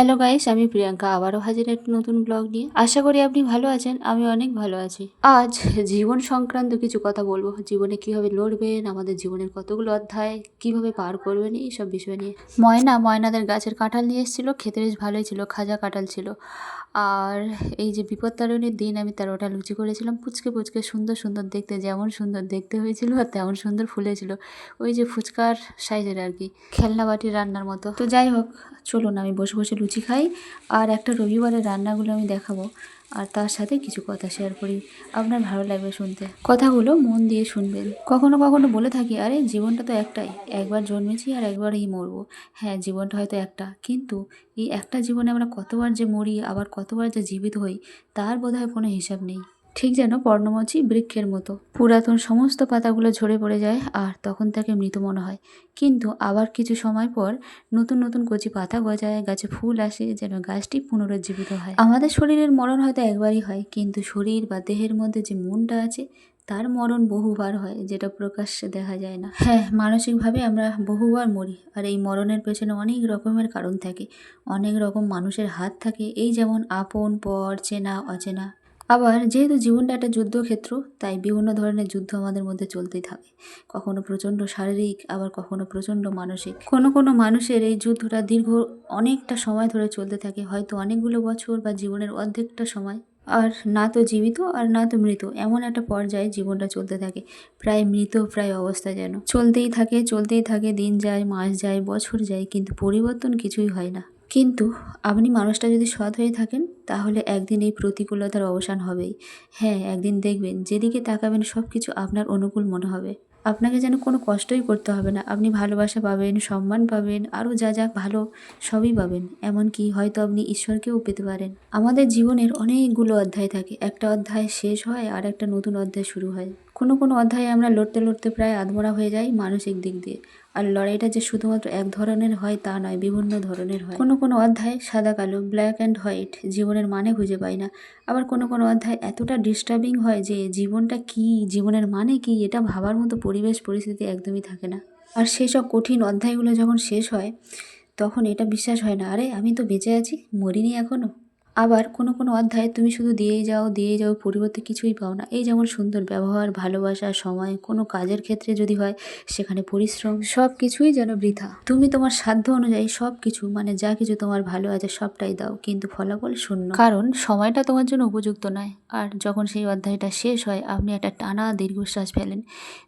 Hello guys আমি প্রিয়াঙ্কা আবারও হাজির একটা নতুন ব্লগ নিয়ে। আশা করি আপনি ভালো আছেন, আমি অনেক ভালো আছি। আজ জীবন সংক্রান্ত কিছু কথা বলব। জীবনে কীভাবে লড়বেন, আমাদের জীবনের কতগুলো অধ্যায়, কীভাবে পার করবেন, এইসব বিষয় নিয়ে। ময়না ময়নাদের গাছের কাঁঠাল নিয়ে এসেছিল, খেতে বেশ ভালোই ছিল, খাজা কাঁঠাল ছিল। আর এই যে বিপত্তারণের দিন, আমি তেরোটা লুচি করেছিলাম। পুচকে পুচকে সুন্দর সুন্দর দেখতে, যেমন সুন্দর দেখতে হয়েছিল আর তেমন সুন্দর ফুলেছিল। ওই যে ফুচকার সাইজের আর কি, খেলনা বাটি রান্নার মতো। তো যাই হোক, চলুন আমি বসে বসে লুচি খাই। আর একটা রবিবারের রান্নাগুলো আমি দেখাবো। আর তার সাথে কিছু কথা শেয়ার করি। আপনার ভালো লাগবে শুনতে। কথাগুলো মন দিয়ে শুনবেন। কখনো কখনো বলে থাকি, আরে, জীবনটা তো একটাই। একবার জন্মেছি আর একবারই মরবো। হ্যাঁ জীবনটা হয়তো একটা। কিন্তু এই একটা জীবনে আমরা কতবার যে মরি, আবার কতবার যে জীবিত হই, তার বোধহয় কোনো হিসাব নেই। ঠিক যেন পর্ণমোচী বৃক্ষের মতো। পুরাতন সমস্ত পাতাগুলো ঝরে পড়ে যায় আর তখন তাকে মৃত মনে হয়। কিন্তু আবার কিছু সময় পর নতুন নতুন কচি পাতা গজায়, গাছে ফুল আসে, যেন গাছটি পুনরুজ্জীবিত হয়। আমাদের শরীরের মরণ হয়তো একবারই হয়, কিন্তু শরীর বা দেহের মধ্যে যে মনটা আছে, তার মরণ বহুবার হয়, যেটা প্রকাশ্যে দেখা যায় না। হ্যাঁ মানসিকভাবে আমরা বহুবার মরি, আর এই মরণের পেছনে অনেক রকমের কারণ থাকে। অনেক রকম মানুষের হাত থাকে, এই যেমন আপন, পর, চেনা, অচেনা। আবার যেহেতু জীবনটা একটা যুদ্ধক্ষেত্র, তাই বিভিন্ন ধরনের যুদ্ধ আমাদের মধ্যে চলতেই থাকে। কখনো প্রচণ্ড শারীরিক, আবার কখনো প্রচণ্ড মানসিক। কোনো কোনো মানুষের এই যুদ্ধটা দীর্ঘ অনেকটা সময় ধরে চলতে থাকে, হয়তো অনেকগুলো বছর বা জীবনের অর্ধেকটা সময়। আর না তো জীবিত, আর না তো মৃত, এমন একটা পর্যায়ে জীবনটা চলতে থাকে, প্রায় মৃত, প্রায় অবস্থা যেন। চলতেই থাকে চলতেই থাকে, দিন যায়, মাস যায়, বছর যায়, কিন্তু পরিবর্তন কিছুই হয় না। কিন্তু আপনি মানুষটা যদি সৎ হয়ে থাকেন, তাহলে একদিন এই প্রতিকূলতার অবসান হবেই। হ্যাঁ একদিন দেখবেন যেদিকে তাকাবেন সব কিছু আপনার অনুকূল মনে হবে। আপনাকে যেন কোনো কষ্টই করতে হবে না। আপনি ভালোবাসা পাবেন, সম্মান পাবেন, আরও যা যা ভালো সবই পাবেন। এমনকি হয়তো আপনি ঈশ্বরকেও পেতে পারেন। আমাদের জীবনের অনেকগুলো অধ্যায় থাকে। একটা অধ্যায় শেষ হয় আর একটা নতুন অধ্যায় শুরু হয়। কোনো কোনো অধ্যায়ে আমরা লড়তে লড়তে প্রায় আধমরা হয়ে যাই মানসিক দিক দিয়ে। আর লড়াইটা যে শুধুমাত্র এক ধরনের হয় তা নয়, বিভিন্ন ধরনের হয়। কোনো কোনো অধ্যায় সাদা কালো ব্ল্যাক অ্যান্ড হোয়াইট জীবনের মানে খুঁজে পাই না। আবার কোনো কোনো অধ্যায় এতটা ডিস্টার্বিং হয় যে জীবনটা কি, জীবনের মানে কি, এটা ভাবার মতো পরিবেশ, পরিস্থিতি একদমই থাকে না। আর সেসব কঠিন অধ্যায়গুলো যখন শেষ হয়, তখন এটা বিশ্বাস হয় না, আরে, আমি তো বেঁচে আছি, মরিনি এখনও আবার কোনো কোনো অধ্যায়ে তুমি শুধু দিয়েই যাও দিয়েই যাও, পরিবর্তে কিছুই পাও না। এই যেমন সুন্দর ব্যবহার, ভালোবাসা, সময়, কোনো কাজের ক্ষেত্রে যদি হয়, সেখানে পরিশ্রম সব কিছুই যেন বৃথা। তুমি তোমার সাধ্য অনুযায়ী সব কিছু মানে যা কিছু তোমার ভালো আছে সবটাই দাও, কিন্তু ফলাফল শূন্য। কারণ সময়টা তোমার জন্য উপযুক্ত নয়। আর যখন সেই অধ্যায়টা শেষ হয়, আপনি একটা টানা দীর্ঘশ্বাস ফেলেন।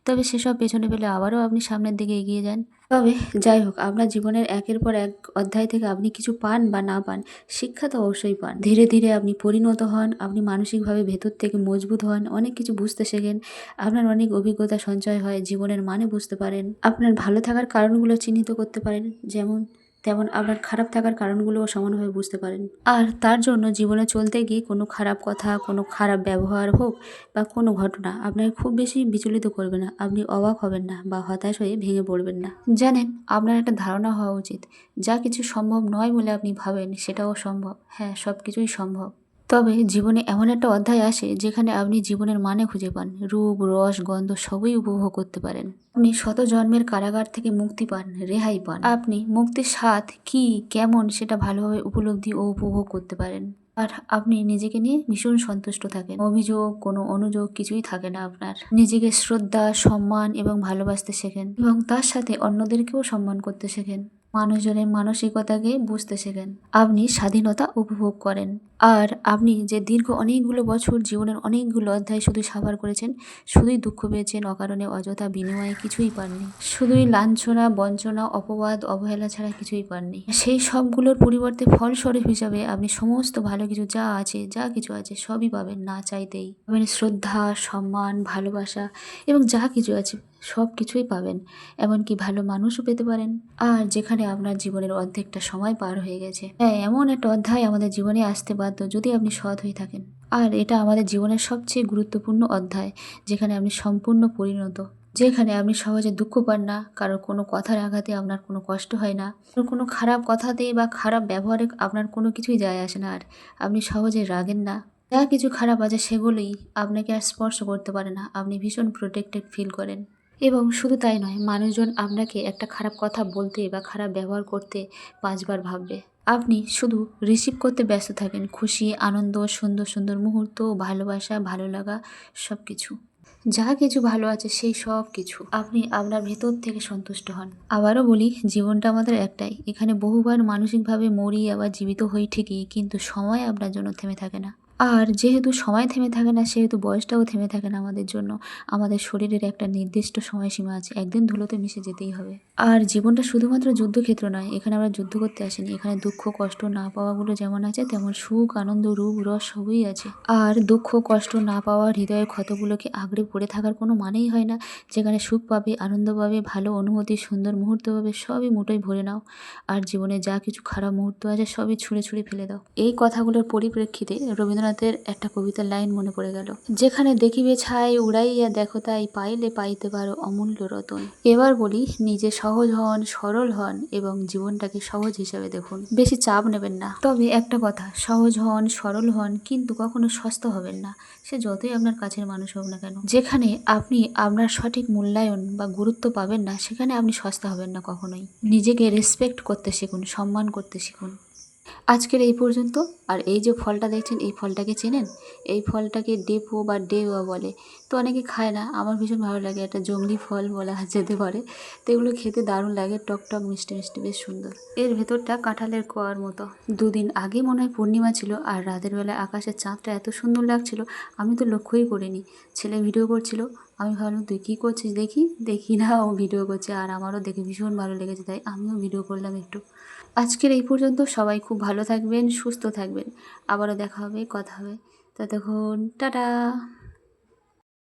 তবে সেসব পেছনে ফেলে আবারও আপনি সামনের দিকে এগিয়ে যান। তবে যাই হোক আপনার জীবনের একের পর এক অধ্যায় থেকে আপনি কিছু পান বা না পান, শিক্ষা তো অবশ্যই পান। ধীরে ধীরে আপনি পরিণত হন, আপনি মানসিকভাবে ভেতর থেকে মজবুত হন, অনেক কিছু বুঝতে শেখেন, আপনার অনেক অভিজ্ঞতা সঞ্চয় হয়, জীবনের মানে বুঝতে পারেন, আপনার ভালো থাকার কারণগুলো চিহ্নিত করতে পারেন, যেমন তেমন আপনার খারাপ থাকার কারণগুলোও সমানভাবে বুঝতে পারেন। আর তার জন্য জীবনে চলতে গিয়ে কোনো খারাপ কথা, কোনো খারাপ ব্যবহার হোক বা কোনো ঘটনা আপনাকে খুব বেশি বিচলিত করবে না। আপনি অবাক হবেন না বা হতাশ হয়ে ভেঙে পড়বেন না। জানেন, আপনার একটা ধারণা হওয়া উচিত। যা কিছু সম্ভব নয় বলে আপনি ভাবেন, সেটাও সম্ভব। হ্যাঁ সব কিছুই সম্ভব। তবে জীবনে এমন একটা অধ্যায় আসে যেখানে আপনি জীবনের মানে খুঁজে পান। রূপ, রস, গন্ধ সবই উপভোগ করতে পারেন। আপনি শত জন্মের কারাগার থেকে মুক্তি পান, রেহাই পান। আপনি মুক্তির স্বাদ কি, কেমন সেটা ভালোভাবে উপলব্ধি ও উপভোগ করতে পারেন। আর আপনি নিজেকে নিয়ে ভীষণ সন্তুষ্ট থাকেন। অভিযোগ, কোনো অনুযোগ কিছুই থাকে না আপনার। নিজেকে শ্রদ্ধা, সম্মান এবং ভালোবাসতে শেখেন এবং তার সাথে অন্যদেরকেও সম্মান করতে শেখেন। মানুষজনের মানসিকতাকে বুঝতে শেখেন। আপনি স্বাধীনতা উপভোগ করেন। আর আপনি যে দীর্ঘ অনেকগুলো বছর জীবনের অনেকগুলো অধ্যায় শুধু সাফার করেছেন, শুধুই দুঃখ পেয়েছেন, অকারণে, অযথা বিনিময়ে কিছুই পাননি। শুধুই লাঞ্ছনা, বঞ্চনা, অপবাদ, অবহেলা ছাড়া কিছুই পাননি। সেই সবগুলোর পরিবর্তে ফলস্বরূপ হিসাবে আপনি সমস্ত ভালো কিছু যা আছে, যা কিছু আছে, সবই পাবেন না চাইতেই। পাবেন শ্রদ্ধা, সম্মান, ভালোবাসা এবং যা কিছু আছে সব কিছুই পাবেন। এমনকি ভালো মানুষও পেতে পারেন। আর যেখানে আপনার জীবনের অর্ধেকটা সময় পার হয়ে গেছে। হ্যাঁ এমন একটা অধ্যায় আমাদের জীবনে আসতে বাধ্য যদি আপনি সৎ হয়ে থাকেন। আর এটা আমাদের জীবনের সবচেয়ে গুরুত্বপূর্ণ অধ্যায়, যেখানে আপনি সম্পূর্ণ পরিণত। যেখানে আপনি সহজে দুঃখ পান না কারোর কোনো কথার আঘাতে আপনার কোনো কষ্ট হয় না কোনো খারাপ কথাতে বা খারাপ ব্যবহারে আপনার কোনো কিছুই যায় আসে না। আর আপনি সহজে রাগেন না। যা কিছু খারাপ আছে সেগুলোই আপনাকে আর স্পর্শ করতে পারে না। আপনি ভীষণ প্রোটেক্টেড ফিল করেন। এবং শুধু তাই নয়, মানুষজন আপনাকে একটা খারাপ কথা বলতে বা খারাপ ব্যবহার করতে পাঁচবার ভাববে। আপনি শুধু রিসিভ করতে ব্যস্ত থাকেন, খুশি, আনন্দ, সুন্দর সুন্দর মুহূর্ত, ভালোবাসা, ভালো লাগা সব কিছু যা কিছু ভালো আছে, সেই সব কিছু আপনি আপনার ভেতর থেকে সন্তুষ্ট হন। আবারও বলি, জীবনটা আমাদের একটাই। এখানে বহুবার মানসিকভাবে মরি আবার জীবিত হই ঠিকই, কিন্তু সময় আপনার জন্য থেমে থাকে না। আর যেহেতু সময় থেমে থাকে না, সেহেতু বয়সটাও থেমে থাকে না আমাদের জন্য, আমাদের শরীরের একটা নির্দিষ্ট সময়সীমা আছে, একদিন ধুলোতে মিশে যেতেই হবে। আর জীবনটা শুধুমাত্র যুদ্ধক্ষেত্র নয়, এখানে আমরা যুদ্ধ করতে আসিনি, এখানে দুঃখ, কষ্ট না পাওয়াগুলো যেমন আছে, তেমন সুখ, আনন্দ, রূপ, রস সবই আছে। আর দুঃখ, কষ্ট না পাওয়া হৃদয়ের ক্ষতগুলোকে আঁকড়ে পড়ে থাকার কোনো মানেই হয় না, যেখানে সুখ পাবে, আনন্দ পাবে, ভালো অনুভূতি, সুন্দর মুহূর্ত পাবে, সবই মুঠোয় ভরে নাও। আর জীবনে যা কিছু খারাপ মুহূর্ত আছে, সবই ছুঁড়ে ছুঁড়ে ফেলে দাও। এই কথাগুলোর পরিপ্রেক্ষিতে রবীন্দ্রনাথের একটা কবিতার লাইন মনে পড়ে গেল। যেখানে দেখিবে ছাই উড়াইয়া দেখো তাই পাইলে পাইতে পারো অমূল্য রতন। এবার বলি, নিজে সহজ হন, সরল হন এবং জীবনটাকে সহজ হিসাবে দেখুন। বেশি চাপ নেবেন না। তবে একটা কথা, সহজ হন, সরল হন কিন্তু কখনো সস্তা হবেন না। সে যতই আপনার কাছের মানুষ হোক না কেন। যেখানে আপনি আপনার সঠিক মূল্যায়ন বা গুরুত্ব পাবেন না, সেখানে আপনি সস্তা হবেন না কখনোই। নিজেকে রেসপেক্ট করতে শিখুন, সম্মান করতে শিখুন। আজকের এই পর্যন্ত। আর এই যে ফলটা দেখছেন, এই ফলটাকে চেনেন? এই ফলটাকে ডেপো বা ডেওয়া বলে। তো অনেকে খায় না। আমার ভীষণ ভালো লাগে। একটা জঙ্গলি ফল বলা যেতে পারে। তো এগুলো খেতে দারুণ লাগে। টক টক, মিষ্টি মিষ্টি, বেশ সুন্দর। এর ভেতরটা কাঁঠালের কোয়ার মতো। দুদিন আগে মনে হয় পূর্ণিমা ছিল, আর রাতের বেলা আকাশের চাঁদটা এত সুন্দর লাগছিল, আমি তো লক্ষ্যই করিনি। ছেলে ভিডিও করছিল। আমি ভাবলাম, তুই কী করছিস? দেখি? দেখি না, ও ভিডিও করছে। আর আমারও দেখে ভীষণ ভালো লেগেছে, তাই আমিও ভিডিও করলাম একটু। আজকের এই পর্যন্ত সবাই খুব ভালো থাকবেন, সুস্থ থাকবেন। আবারও দেখা হবে, কথা হবে। ততক্ষণ, টাটা!